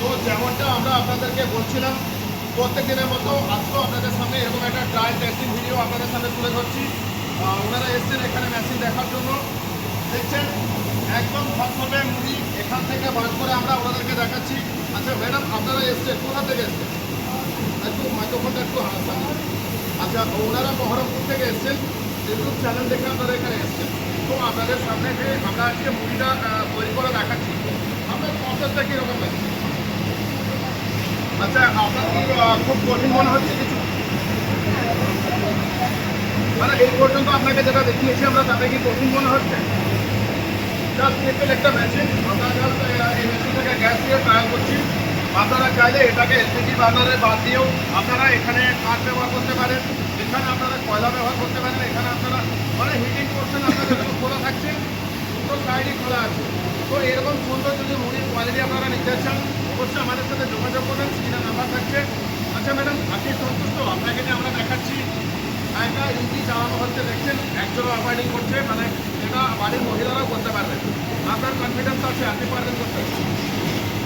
তো যেমনটা আমরা আপনাদেরকে বলছিলাম প্রত্যেক দিনের মতো আসলো আপনাদের সামনে এরকম একটা ট্রায়াল টেস্টিং ভিডিও আপনাদের সামনে তুলে ধরছি। ওনারা এসছেন এখানে মেশিন দেখার জন্য। দেখছেন, একদম ফসলের মুড়ি এখান থেকে বার করে আমরা ওনাদেরকে দেখাচ্ছি। আচ্ছা ম্যাডাম আপনারা এসছেন কোথা থেকে এসছেন? একটু মাইক্রোফোনটা একটু হাসান আচ্ছা ওনারা বহরমপুর থেকে এসছেন ইউটিউব চ্যানেল দেখে আপনারা এখানে এসছেন। তো আপনাদের সামনে যে আমরা আজকে আহ, তৈরি করে দেখাচ্ছি। আপনার প্রসেসটা কীরকম লাগছে আচ্ছা আপনার খুব কঠিন মনে হচ্ছে কিছু? মানে এই পর্যন্ত আপনাকে যেটা দেখিয়েছি আমরা তাতে কি কঠিন মনে হচ্ছে? একটা মেশিন আমরা জাস্ট এই মেশিনটাকে গ্যাস দিয়ে ট্রায়াল করছি। আপনারা চাইলে এটাকে এলপিজি বার্নারে বাদ দিয়েও আপনারা এখানে কাঠ ব্যবহার করতে পারেন। এখানে আপনারা কয়লা ব্যবহার করতে পারেন। এখানে আপনারা মানে হিটিং করছেন আপনাদের খোলা থাকছে। দুটো সাইডই খোলা আছে। তো এরকম সুন্দর যদি মুড়ির কোয়ালিটি আপনারা নিতে চান, অবশ্যই আমাদের সাথে যোগাযোগ করবেন স্ক্রিনে নাম্বার থাকছে। আচ্ছা ম্যাডাম আপনি সন্তুষ্ট? আপনাকে আমরা দেখাচ্ছি, একটা ইঞ্জি চালানো হচ্ছে দেখছেন। একজন অপারেটিং করছে। মানে বাড়ির মহিলারাও করতে পারবেন। আপনার কনফিডেন্স আছে, আপনি পারবেন করতে।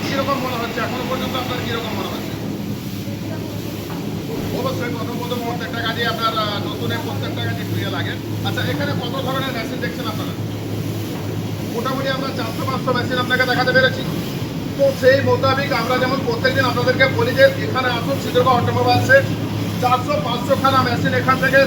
কীরকম মনে হচ্ছে? এখনও পর্যন্ত আপনার কীরকম মনে হচ্ছে? অবশ্যই প্রথম প্রথম প্রত্যেকটা কাজে আপনার নতুনের প্রত্যেকটা কাজে প্রিয় লাগে। আচ্ছা এখানে কত ধরনের মেশিন দেখছেন আপনারা? মোটামুটি আমরা চারশো পাঁচশো মেশিন আপনাকে দেখাতে পেরেছি। তো সেই মোতাবেক আমরা যেমন প্রত্যেকদিন আপনাদেরকে বলি যে, এখানে আসুন সিদ্ধগা অটোমোবাইলসে চারশো পাঁচশো খানা মেশিন এখান থেকে